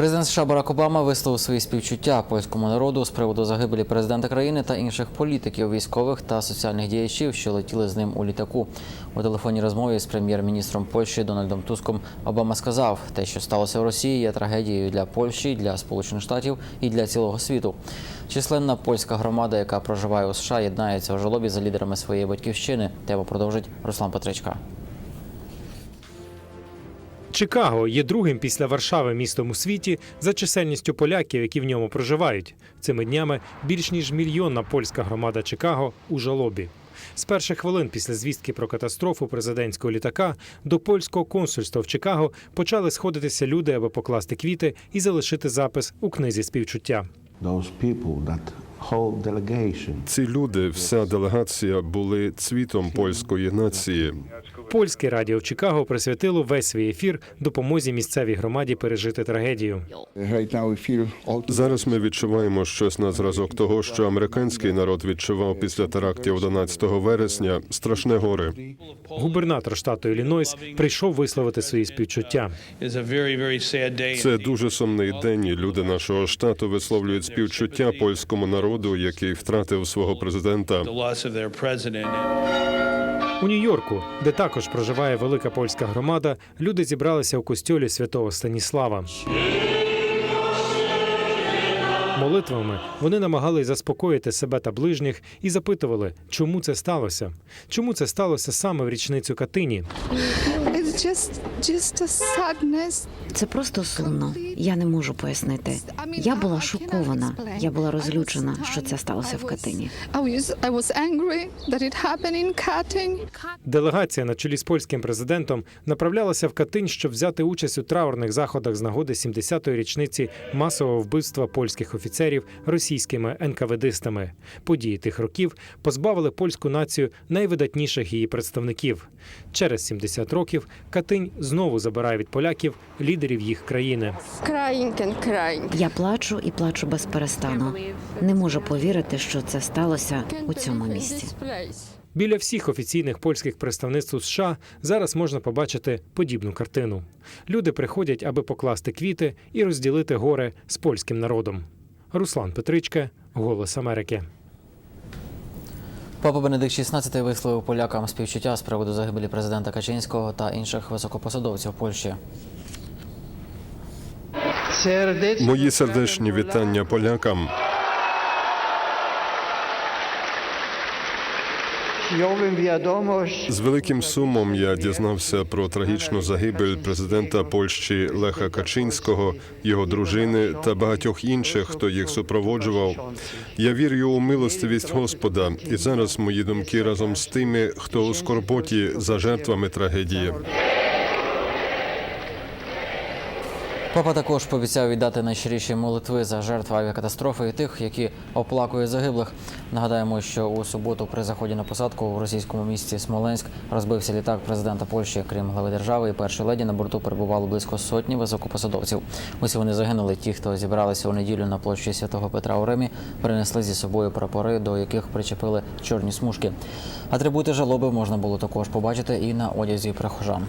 Президент США Барак Обама висловив свої співчуття польському народу з приводу загибелі президента країни та інших політиків, військових та соціальних діячів, що летіли з ним у літаку. У телефонній розмові з прем'єр-міністром Польщі Дональдом Туском Обама сказав, те, що сталося в Росії, є трагедією для Польщі, для Сполучених Штатів і для цілого світу. Численна польська громада, яка проживає у США, єднається у жалобі за лідерами своєї батьківщини. Тему продовжить Руслан Петричка. Чикаго є другим після Варшави містом у світі за чисельністю поляків, які в ньому проживають. Цими днями більш ніж мільйонна польська громада Чикаго у жалобі. З перших хвилин після звістки про катастрофу президентського літака до польського консульства в Чикаго почали сходитися люди, аби покласти квіти і залишити запис у книзі співчуття. those people, that. Ці люди, вся делегація були цвітом польської нації. Польське радіо в Чикаго присвятило весь свій ефір допомозі місцевій громаді пережити трагедію. Зараз ми відчуваємо щось на зразок того, що американський народ відчував після терактів 11 вересня страшне горе. Губернатор штату Іллінойс прийшов висловити свої співчуття. Це дуже сумний день. і Люди нашого штату висловлюють співчуття польському народу, який втратив свого президента. У Нью-Йорку, де також проживає велика польська громада, люди зібралися у костьолі святого Станіслава. Молитвами вони намагались заспокоїти себе та ближніх і запитували, чому це сталося. Чому це сталося саме в річницю Катині? It's just just a sadness. Це просто сумно. Я не можу пояснити. Я була шокована. Я була розлючена, що це сталося в Катині. Делегація на чолі з польським президентом направлялася в Катинь, щоб взяти участь у траурних заходах з нагоди 70-ї річниці масового вбивства польських офіцерів російськими НКВДистами. Події тих років позбавили польську націю найвидатніших її представників. Через 70 років Катинь знову забирає від поляків лідерів їх країни. Crying and crying. Я плачу і плачу без перестану. Не можу повірити, що це сталося у цьому місці. Біля всіх офіційних польських представництв у США зараз можна побачити подібну картину. Люди приходять, аби покласти квіти і розділити горе з польським народом. Руслан Петричка, Голос Америки. Папа Бенедикт XVI висловив полякам співчуття з приводу загибелі президента Качинського та інших високопосадовців Польщі. Мої сердечні вітання полякам. З великим сумом я дізнався про трагічну загибель президента Польщі Леха Качинського, його дружини та багатьох інших, хто їх супроводжував. Я вірю у милостивість Господа, і зараз мої думки разом з тими, хто у скорботі за жертвами трагедії. Папа також пообіцяв віддати найщиріші молитви за жертв авіакатастрофи і тих, які оплакують загиблих. Нагадаємо, що у суботу при заході на посадку в російському місті Смоленськ розбився літак президента Польщі. Крім глави держави і першої леді на борту перебувало близько сотні високопосадовців. Усі вони загинули. Ті, хто зібралися у неділю на площі святого Петра у Римі, принесли зі собою прапори, до яких причепили чорні смужки. Атрибути жалоби можна було також побачити і на одязі прихожан.